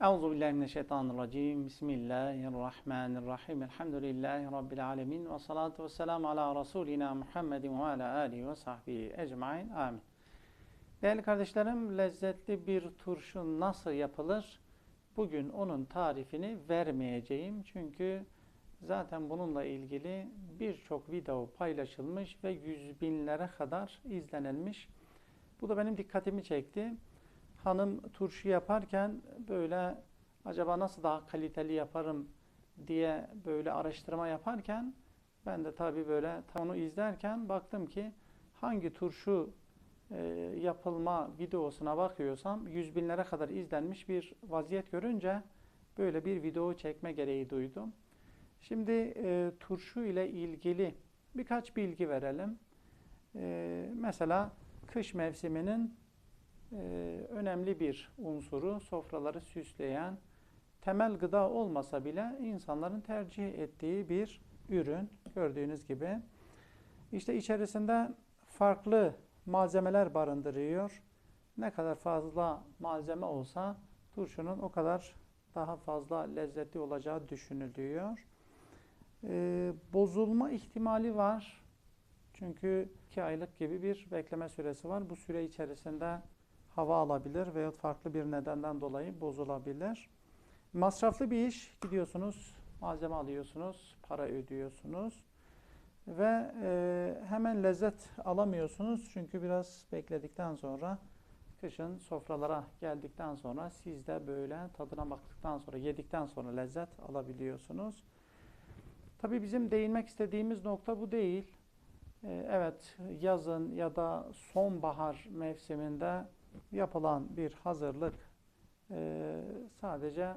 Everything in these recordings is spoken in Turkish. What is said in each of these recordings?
Euzu billahi mineşşeytanirracim. Bismillahirrahmanirrahim. Elhamdülillahi rabbil alamin ve salatu vesselam ala rasulina Muhammedin ve ala alihi ve sahbihi ecmaîn. Amin. Değerli kardeşlerim, lezzetli bir turşu nasıl yapılır? Bugün onun tarifini vermeyeceğim. Çünkü zaten bununla ilgili birçok video paylaşılmış ve yüz binlere kadar izlenilmiş. Bu da benim dikkatimi çekti hanım turşu yaparken böyle acaba nasıl daha kaliteli yaparım diye böyle araştırma yaparken ben de tabii böyle onu izlerken baktım ki hangi turşu e, yapılma videosuna bakıyorsam yüz binlere kadar izlenmiş bir vaziyet görünce böyle bir video çekme gereği duydum. Şimdi e, turşu ile ilgili birkaç bilgi verelim. E, mesela kış mevsiminin e, önemli bir unsuru, sofraları süsleyen, temel gıda olmasa bile insanların tercih ettiği bir ürün gördüğünüz gibi. İşte içerisinde farklı malzemeler barındırıyor. Ne kadar fazla malzeme olsa turşunun o kadar daha fazla lezzetli olacağı düşünülüyor. Ee, bozulma ihtimali var. Çünkü 2 aylık gibi bir bekleme süresi var. Bu süre içerisinde hava alabilir veya farklı bir nedenden dolayı bozulabilir. Masraflı bir iş. Gidiyorsunuz, malzeme alıyorsunuz, para ödüyorsunuz ve e, hemen lezzet alamıyorsunuz. Çünkü biraz bekledikten sonra kışın sofralara geldikten sonra siz de böyle tadına baktıktan sonra, yedikten sonra lezzet alabiliyorsunuz. Tabii bizim değinmek istediğimiz nokta bu değil. E, evet, yazın ya da sonbahar mevsiminde yapılan bir hazırlık e, sadece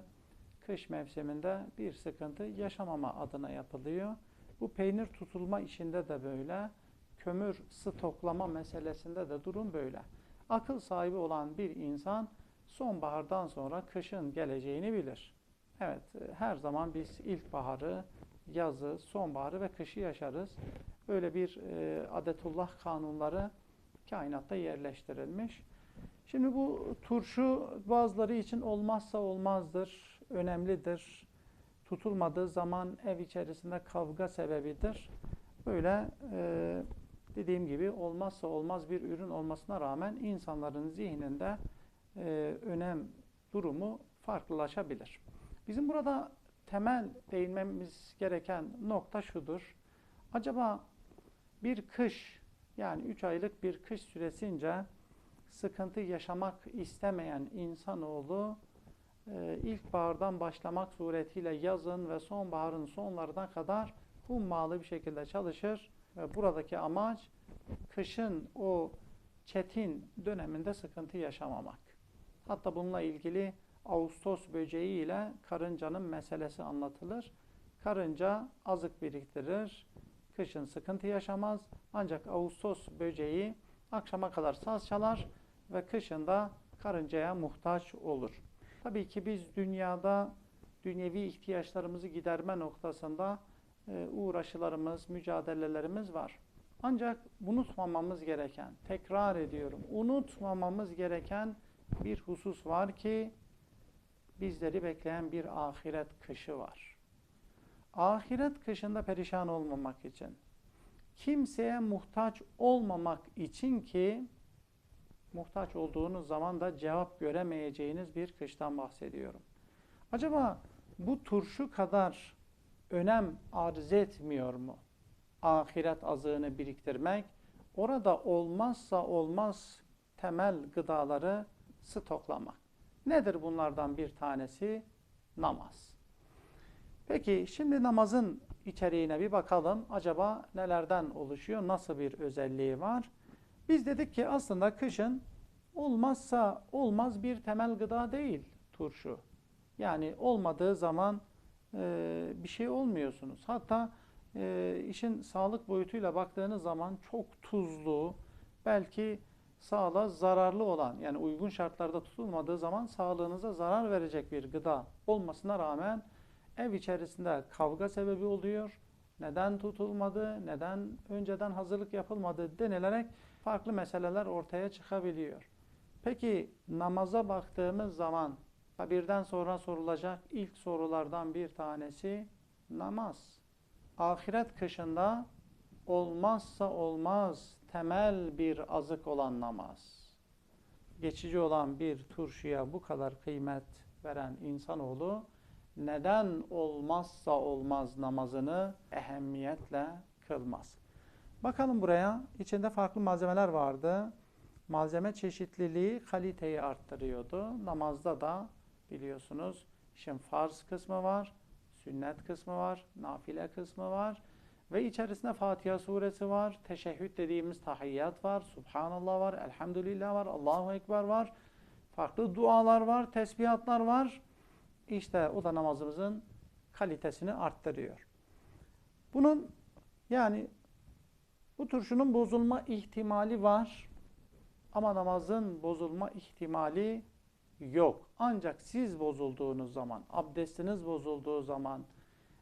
kış mevsiminde bir sıkıntı yaşamama adına yapılıyor. Bu peynir tutulma işinde de böyle, kömür stoklama meselesinde de durum böyle. Akıl sahibi olan bir insan sonbahardan sonra kışın geleceğini bilir. Evet, her zaman biz ilkbaharı, yazı, sonbaharı ve kışı yaşarız. Böyle bir e, adetullah kanunları kainatta yerleştirilmiş. Şimdi bu turşu bazıları için olmazsa olmazdır, önemlidir. Tutulmadığı zaman ev içerisinde kavga sebebidir. Böyle e, dediğim gibi olmazsa olmaz bir ürün olmasına rağmen insanların zihninde e, önem durumu farklılaşabilir. Bizim burada temel değinmemiz gereken nokta şudur. Acaba bir kış yani 3 aylık bir kış süresince sıkıntı yaşamak istemeyen insanoğlu e, ilkbahardan başlamak suretiyle yazın ve sonbaharın sonlarına kadar hummalı bir şekilde çalışır ve buradaki amaç kışın o çetin döneminde sıkıntı yaşamamak. Hatta bununla ilgili Ağustos böceği ile karıncanın meselesi anlatılır. Karınca azık biriktirir, kışın sıkıntı yaşamaz. Ancak Ağustos böceği akşama kadar saz çalar ve kışında karıncaya muhtaç olur. Tabii ki biz dünyada dünyevi ihtiyaçlarımızı giderme noktasında e, uğraşılarımız, mücadelelerimiz var. Ancak unutmamamız gereken, tekrar ediyorum, unutmamamız gereken bir husus var ki bizleri bekleyen bir ahiret kışı var. Ahiret kışında perişan olmamak için, kimseye muhtaç olmamak için ki muhtaç olduğunuz zaman da cevap göremeyeceğiniz bir kıştan bahsediyorum. Acaba bu turşu kadar önem arz etmiyor mu? Ahiret azığını biriktirmek, orada olmazsa olmaz temel gıdaları stoklamak. Nedir bunlardan bir tanesi? Namaz. Peki şimdi namazın içeriğine bir bakalım. Acaba nelerden oluşuyor? Nasıl bir özelliği var? Biz dedik ki aslında kışın olmazsa olmaz bir temel gıda değil turşu. Yani olmadığı zaman e, bir şey olmuyorsunuz. Hatta e, işin sağlık boyutuyla baktığınız zaman çok tuzlu, belki sağlığa zararlı olan yani uygun şartlarda tutulmadığı zaman sağlığınıza zarar verecek bir gıda olmasına rağmen ev içerisinde kavga sebebi oluyor. Neden tutulmadı, neden önceden hazırlık yapılmadı denilerek farklı meseleler ortaya çıkabiliyor. Peki namaza baktığımız zaman kabirden sonra sorulacak ilk sorulardan bir tanesi namaz. Ahiret kışında olmazsa olmaz temel bir azık olan namaz. Geçici olan bir turşuya bu kadar kıymet veren insanoğlu neden olmazsa olmaz namazını ehemmiyetle kılmaz. Bakalım buraya. İçinde farklı malzemeler vardı. Malzeme çeşitliliği kaliteyi arttırıyordu. Namazda da biliyorsunuz işin farz kısmı var, sünnet kısmı var, nafile kısmı var ve içerisinde Fatiha suresi var, teşehhüd dediğimiz tahiyyat var, Subhanallah var, Elhamdülillah var, Allahu Ekber var, farklı dualar var, tesbihatlar var. İşte o da namazımızın kalitesini arttırıyor. Bunun yani bu turşunun bozulma ihtimali var ama namazın bozulma ihtimali yok. Ancak siz bozulduğunuz zaman, abdestiniz bozulduğu zaman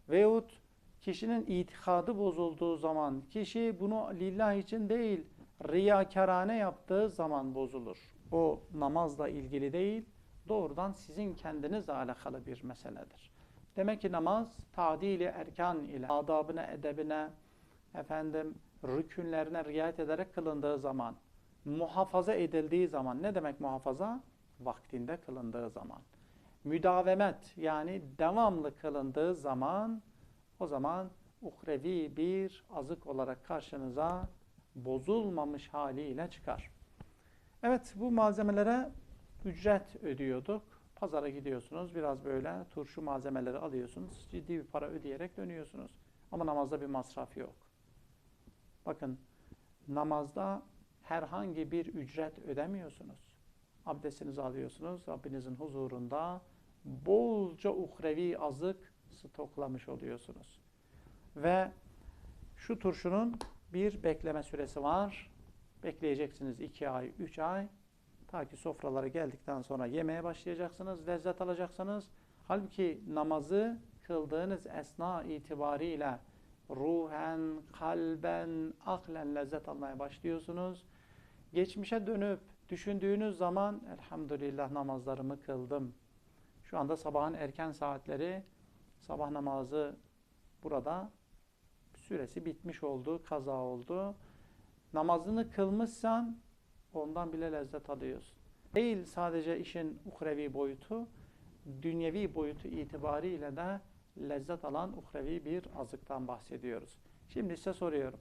veyahut kişinin itikadı bozulduğu zaman, kişi bunu lillah için değil, riyakarane yaptığı zaman bozulur. O namazla ilgili değil, doğrudan sizin kendinizle alakalı bir meseledir. Demek ki namaz tadili erkan ile adabına, edebine, efendim rükünlerine riayet ederek kılındığı zaman, muhafaza edildiği zaman, ne demek muhafaza? Vaktinde kılındığı zaman. Müdavemet yani devamlı kılındığı zaman o zaman uhrevi bir azık olarak karşınıza bozulmamış haliyle çıkar. Evet bu malzemelere ücret ödüyorduk. Pazara gidiyorsunuz biraz böyle turşu malzemeleri alıyorsunuz. Ciddi bir para ödeyerek dönüyorsunuz. Ama namazda bir masraf yok. Bakın namazda herhangi bir ücret ödemiyorsunuz. Abdestinizi alıyorsunuz. Rabbinizin huzurunda bolca uhrevi azık stoklamış oluyorsunuz. Ve şu turşunun bir bekleme süresi var. Bekleyeceksiniz 2 ay, 3 ay. Ta ki sofralara geldikten sonra yemeye başlayacaksınız, lezzet alacaksınız. Halbuki namazı kıldığınız esna itibariyle ruhen, kalben, aklen lezzet almaya başlıyorsunuz. Geçmişe dönüp düşündüğünüz zaman elhamdülillah namazlarımı kıldım. Şu anda sabahın erken saatleri sabah namazı burada süresi bitmiş oldu, kaza oldu. Namazını kılmışsan ondan bile lezzet alıyorsun. Değil sadece işin uhrevi boyutu, dünyevi boyutu itibariyle de lezzet alan uhrevi bir azıktan bahsediyoruz. Şimdi size soruyorum.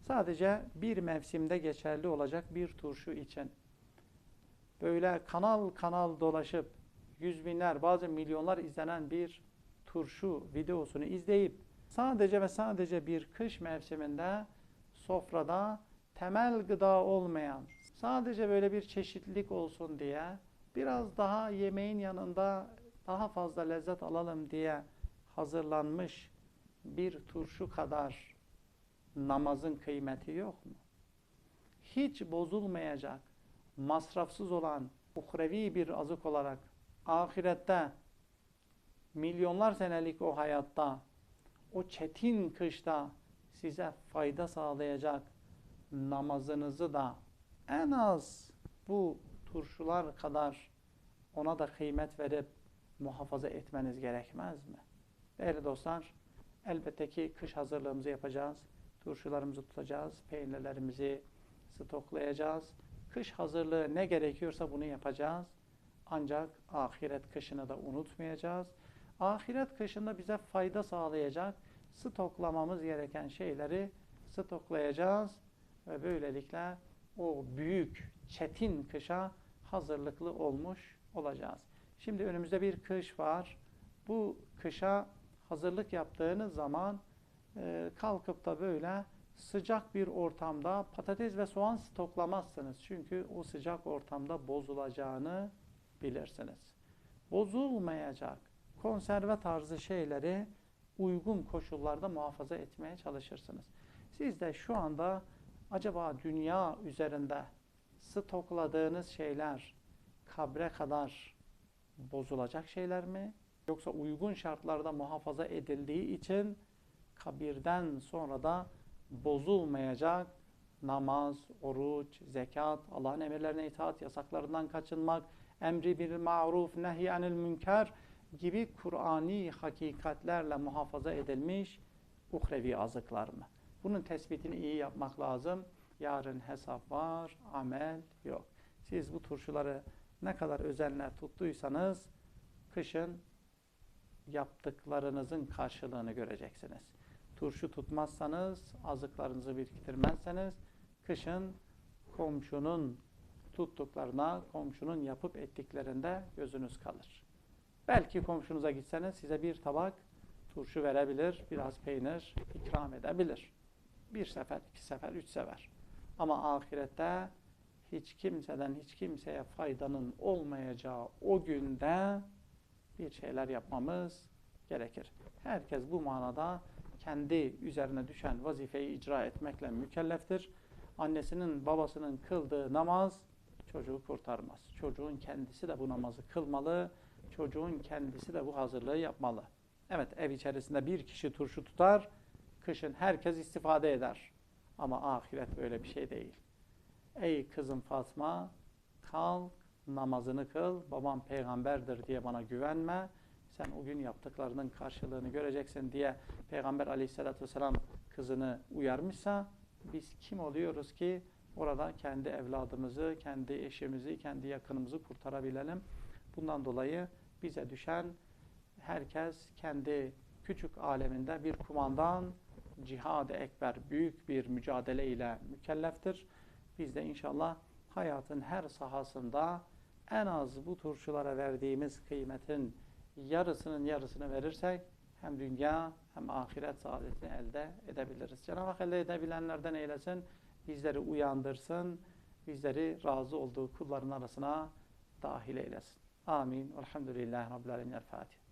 Sadece bir mevsimde geçerli olacak bir turşu için böyle kanal kanal dolaşıp yüz binler bazen milyonlar izlenen bir turşu videosunu izleyip sadece ve sadece bir kış mevsiminde sofrada temel gıda olmayan sadece böyle bir çeşitlilik olsun diye biraz daha yemeğin yanında daha fazla lezzet alalım diye hazırlanmış bir turşu kadar namazın kıymeti yok mu? Hiç bozulmayacak, masrafsız olan uhrevi bir azık olarak ahirette milyonlar senelik o hayatta o çetin kışta size fayda sağlayacak namazınızı da en az bu turşular kadar ona da kıymet verip muhafaza etmeniz gerekmez mi? Değerli dostlar, elbette ki kış hazırlığımızı yapacağız. Turşularımızı tutacağız, peynirlerimizi stoklayacağız. Kış hazırlığı ne gerekiyorsa bunu yapacağız. Ancak ahiret kışını da unutmayacağız. Ahiret kışında bize fayda sağlayacak stoklamamız gereken şeyleri stoklayacağız ve böylelikle o büyük, çetin kışa hazırlıklı olmuş olacağız. Şimdi önümüzde bir kış var. Bu kışa hazırlık yaptığınız zaman e, kalkıp da böyle sıcak bir ortamda patates ve soğan stoklamazsınız. Çünkü o sıcak ortamda bozulacağını bilirsiniz. Bozulmayacak konserve tarzı şeyleri uygun koşullarda muhafaza etmeye çalışırsınız. Siz de şu anda acaba dünya üzerinde stokladığınız şeyler kabre kadar bozulacak şeyler mi? Yoksa uygun şartlarda muhafaza edildiği için kabirden sonra da bozulmayacak namaz, oruç, zekat, Allah'ın emirlerine itaat, yasaklarından kaçınmak, emri bil maruf, nehy anil münker gibi Kur'ani hakikatlerle muhafaza edilmiş uhrevi azıklar mı? Bunun tespitini iyi yapmak lazım. Yarın hesap var, amel yok. Siz bu turşuları ne kadar özenle tuttuysanız kışın yaptıklarınızın karşılığını göreceksiniz. Turşu tutmazsanız, azıklarınızı biriktirmezseniz kışın komşunun tuttuklarına, komşunun yapıp ettiklerinde gözünüz kalır. Belki komşunuza gitseniz size bir tabak turşu verebilir, biraz peynir ikram edebilir. Bir sefer, iki sefer, üç sefer. Ama ahirette hiç kimseden hiç kimseye faydanın olmayacağı o günde bir şeyler yapmamız gerekir. Herkes bu manada kendi üzerine düşen vazifeyi icra etmekle mükelleftir. Annesinin babasının kıldığı namaz çocuğu kurtarmaz. Çocuğun kendisi de bu namazı kılmalı. Çocuğun kendisi de bu hazırlığı yapmalı. Evet ev içerisinde bir kişi turşu tutar, kışın herkes istifade eder. Ama ahiret böyle bir şey değil. Ey kızım Fatma, kalk namazını kıl, babam peygamberdir diye bana güvenme. Sen o gün yaptıklarının karşılığını göreceksin diye Peygamber aleyhissalatü vesselam kızını uyarmışsa biz kim oluyoruz ki orada kendi evladımızı, kendi eşimizi, kendi yakınımızı kurtarabilelim. Bundan dolayı bize düşen herkes kendi küçük aleminde bir kumandan cihad-ı ekber büyük bir mücadele ile mükelleftir. Biz de inşallah hayatın her sahasında en az bu turşulara verdiğimiz kıymetin yarısının yarısını verirsek hem dünya hem ahiret saadetini elde edebiliriz. Cenab-ı Hak elde edebilenlerden eylesin, bizleri uyandırsın, bizleri razı olduğu kulların arasına dahil eylesin. Amin. Elhamdülillahi Rabbil Alemin. El Fatiha.